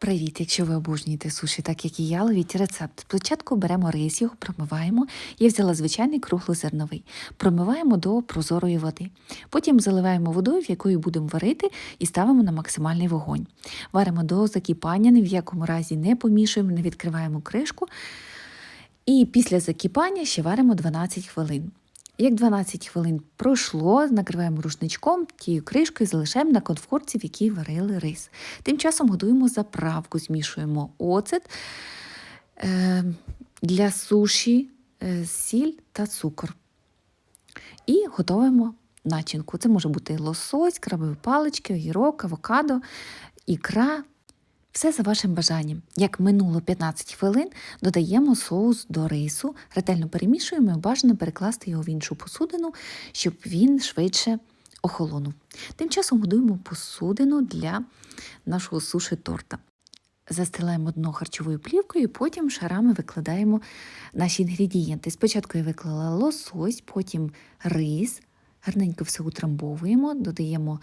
Привіт! Якщо ви обожнюєте суші, так як і я, ловіть рецепт. Спочатку беремо рис, його промиваємо. Я взяла звичайний круглозерновий. Промиваємо до прозорої води. Потім заливаємо водою, в якої будемо варити, і ставимо на максимальний вогонь. Варимо до закипання, ні в якому разі не помішуємо, не відкриваємо кришку. І після закипання ще варимо 12 хвилин. Як 12 хвилин пройшло, накриваємо рушничком, тією кришкою залишаємо на конфорці, в якій варили рис. Тим часом готуємо заправку, змішуємо оцет е, для суші, е, сіль та цукор. І готуємо начинку. Це може бути лосось, крабові палички, огірок, авокадо, ікра. Все за вашим бажанням. Як минуло 15 хвилин, додаємо соус до рису, ретельно перемішуємо і бажано перекласти його в іншу посудину, щоб він швидше охолонув. Тим часом годуємо посудину для нашого суші торта. Застилаємо дно харчовою плівкою, і потім шарами викладаємо наші інгредієнти. Спочатку я виклала лосось, потім рис, гарненько все утрамбовуємо, додаємо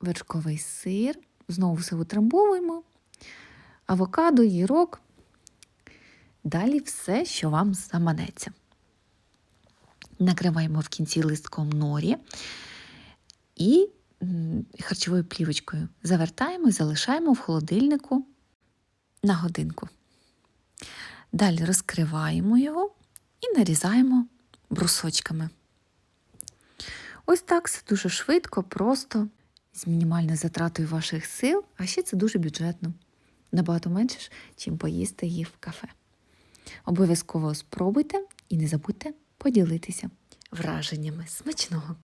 вершковий сир, знову все утрамбовуємо авокадо, гірок. Далі все, що вам заманеться. Накриваємо в кінці листком норі і харчовою плівочкою завертаємо і залишаємо в холодильнику на годинку. Далі розкриваємо його і нарізаємо брусочками. Ось так все дуже швидко, просто, з мінімальною затратою ваших сил, а ще це дуже бюджетно набагато менше, чим поїсти її в кафе. Обов'язково спробуйте і не забудьте поділитися враженнями смачного.